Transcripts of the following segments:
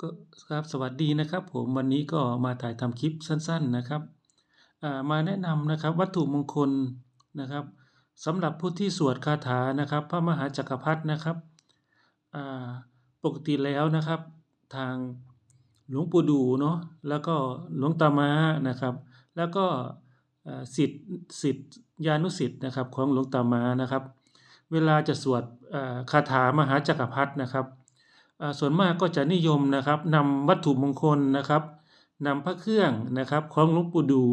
ก็ครับสวัสดีนะครับผมวันนี้ก็มาถ่ายทำคลิปสั้น ๆนะครับมาแนะนำนะครับวัตถุมงคลนะครับสำหรับผู้ที่สวดคาถานะครับพระมหาจักรพรรดินะครับปกติแล้วนะครับ ทางหลวงปู่ดูเนาะแล้วก็หลวงตามานะครับ แล้วก็สิทธิ์สิทธิยานุสิทธิ์นะครับของหลวงตามานะครับ เวลาจะสวดคาถามหาจักรพรรดินะครับ ส่วนมากก็จะนิยมนะครับนำวัตถุมงคลนะครับนำพระเครื่องนะครับของหลวงปู่ดู่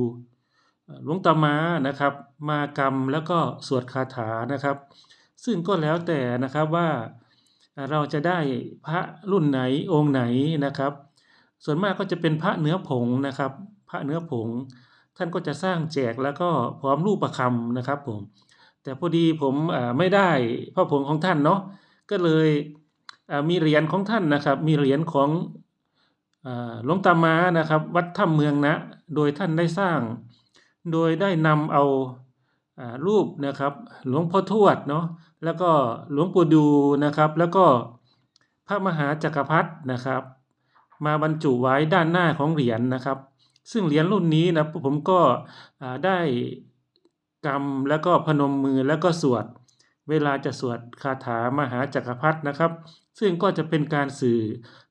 หลวงตามานะครับ มากรรมแล้วก็สวดคาถานะครับ ซึ่งก็แล้วแต่นะครับว่าเราจะได้พระรุ่นไหนองค์ไหนนะครับ ส่วนมากก็จะเป็นพระเนื้อผงนะครับ พระเนื้อผง ท่านก็จะสร้างแจกแล้วก็พร้อมรูปประคำนะครับผมแต่พอดีผมไม่ได้พระผงของท่านเนาะก็เลย มีเหรียญของท่านนะครับ มีเหรียญของหลวงตามานะครับ วัดถ้ำเมืองนะ โดยท่านได้สร้าง โดยได้นำเอารูปนะครับ หลวงพ่อทวดเนาะแล้วก็หลวงปู่ดูนะครับ แล้วก็พระมหาจักรพรรดินะครับ มาบรรจุไว้ด้านหน้าของเหรียญนะครับ ซึ่งเหรียญรุ่นนี้นะผมก็ได้กำแล้วก็พนมมือแล้วก็สวด เวลาจะสวดคาถามหาจักรพรรดินะครับ ซึ่งก็จะเป็นการสื่อ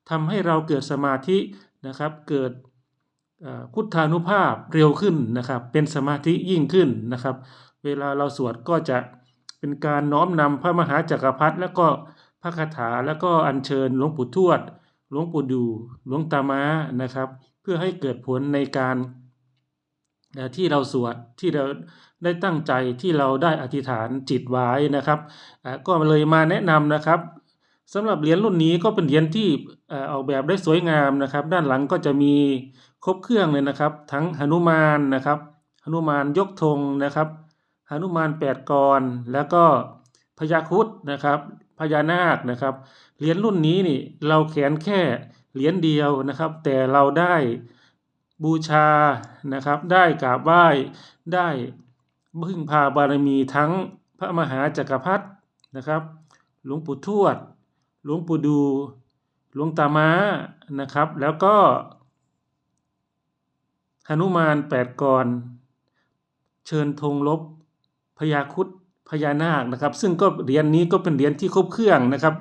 ทำให้เราเกิดสมาธินะครับ เกิดพุทธานุภาพเร็วขึ้นนะครับ เป็นสมาธิยิ่งขึ้นนะครับ เวลาเราสวดก็จะเป็นการน้อมนำพระมหาจักรพรรดิแล้วก็พระคาถาแล้วก็อัญเชิญหลวงปู่ทวด หลวงปู่ดู หลวงตามานะครับ เพื่อให้เกิดผลในการ ที่เราสวดที่เราได้ตั้งใจที่เราได้อธิษฐานจิตไว้นะครับก็เลยมาแนะนำนะครับสำหรับเหรียญรุ่นนี้ก็เป็นเหรียญที่ออกแบบได้สวยงามนะครับ ด้านหลังก็จะมีครบเครื่องเลยนะครับ ทั้งหนุมานนะครับหนุมานยกธงนะครับหนุมานแปดกรแล้วก็พญาคุดนะครับพญานาคนะครับเหรียญรุ่นนี้นี่เราแขวนแค่เหรียญเดียวนะครับ แต่เราได้ บูชานะครับ ได้กราบไหว้ได้พึ่งพาบารมีทั้งพระมหาจักรพรรดินะครับ หลวงปู่ทวด หลวงปู่ดู หลวงตาม้านะครับ แล้วก็หนุมานแปดกร เชิญธงลบพญาคุดพญานาคนะครับ ซึ่งก็เหรียญนี้ก็เป็นเหรียญที่ครบเครื่องนะครับ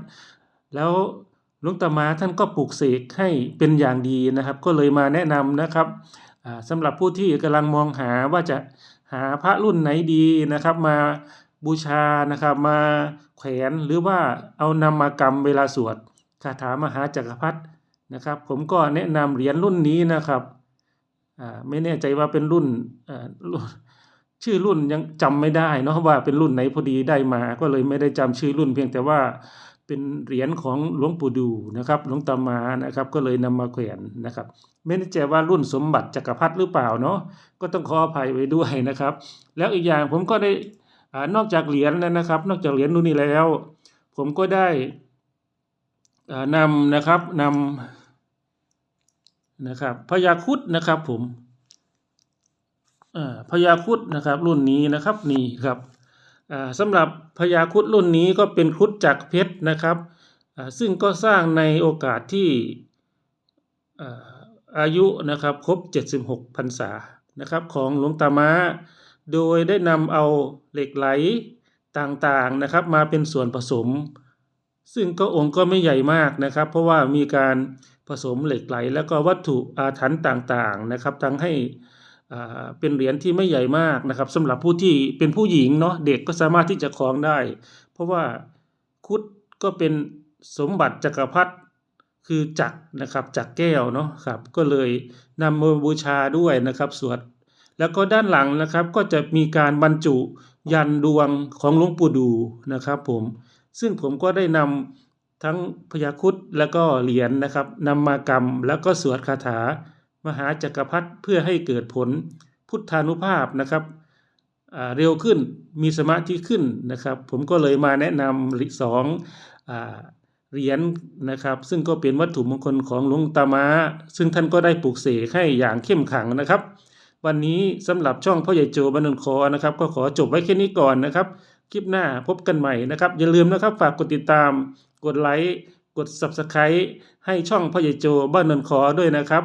แล้ว ลวงตามาท่านก็ปลูกเสกให้เป็นอย่างดีนะครับ ก็เลยมาแนะนำนะครับอ่าสำหรับผู้ที่กำลังมองหาว่าจะหาพระรุ่นไหนดีนะครับ มาบูชานะครับ มาแขวนหรือว่าเอานำมากำเวลาสวดคาถามหาจักรพรรดินะครับ ผมก็แนะนำเหรียญรุ่นนี้นะครับไม่แน่ใจว่าเป็นรุ่นอ่ารุ่นชื่อรุ่นยังจำไม่ได้เนาะว่าเป็นรุ่นไหนพอดีได้มา ก็เลยไม่ได้จำชื่อรุ่นเพียงแต่ว่า เป็นเหรียญของหลวงปู่ดูนะครับหลวงตามานะครับก็เลยนำมาแขวนนะครับ ไม่แน่ใจว่ารุ่นสมบัติจักรพรรดิหรือเปล่าเนาะก็ต้องขออภัยไว้ด้วยนะครับ แล้วอีกอย่างผมก็ได้อนอกจากเหรียญแล้วนะครับ นอกจากเหรียญรุ่นนี้แล้ว ผมก็ได้อ่านำนะครับนำนะครับพญาคุดนะครับผมพญาคุดนะครับรุ่นนี้นะครับนี่ครับ สำหรับพญาครุดรุ่นนี้ก็เป็นครุดจากเพชรนะครับ ซึ่งก็สร้างในโอกาสที่อายุนะครับครบ 76พรรษานะครับของหลวงตามาโดยได้นำเอาเหล็กไหลต่างๆนะครับมาเป็นส่วนผสม ซึ่งก็องค์ก็ไม่ใหญ่มากนะครับ เพราะว่ามีการผสมเหล็กไหล แล้วก็วัตถุอาถรรพ์ต่างๆนะครับทั้งให้ เป็นเหรียญที่ไม่ใหญ่มากนะครับสำหรับผู้ที่เป็นผู้หญิงเนาะเด็กก็สามารถที่จะคล้องได้ เพราะว่าคุดก็เป็นสมบัติจักรพรรดิคือจักรนะครับจักรแก้วเนาะครับก็เลยนำมาบูชาด้วยนะครับสวดแล้วก็ด้านหลังนะครับก็จะมีการบรรจุยันดวงของหลวงปู่ดูนะครับผมซึ่งผมก็ได้นำทั้งพยาคุดแล้วก็เหรียญนะครับนำมากำแล้วก็สวดคาถา มหาจักรพรรดิเพื่อให้เกิดผลพุทธานุภาพนะครับเร็วขึ้นมีสมาธิขึ้นนะครับ ผมก็เลยมาแนะนำสองอเหรียญนะครับ ซึ่งก็เป็นวัตถุมงคลของหลวงตามาซึ่งท่านก็ได้ปลูกเสกให้อย่างเข้มขังนะครับ วันนี้สำหรับช่องพ่อใหญ่โจบันนนคอนะครับ ก็ขอจบไว้แค่นี้ก่อนนะครับ คลิปหน้าพบกันใหม่นะครับ อย่าลืมนะครับฝากกดติดตาม กดไลค์กด Subscribe ให้ช่องพ่อใหญ่โจบ้านนนขอด้วยนะครับ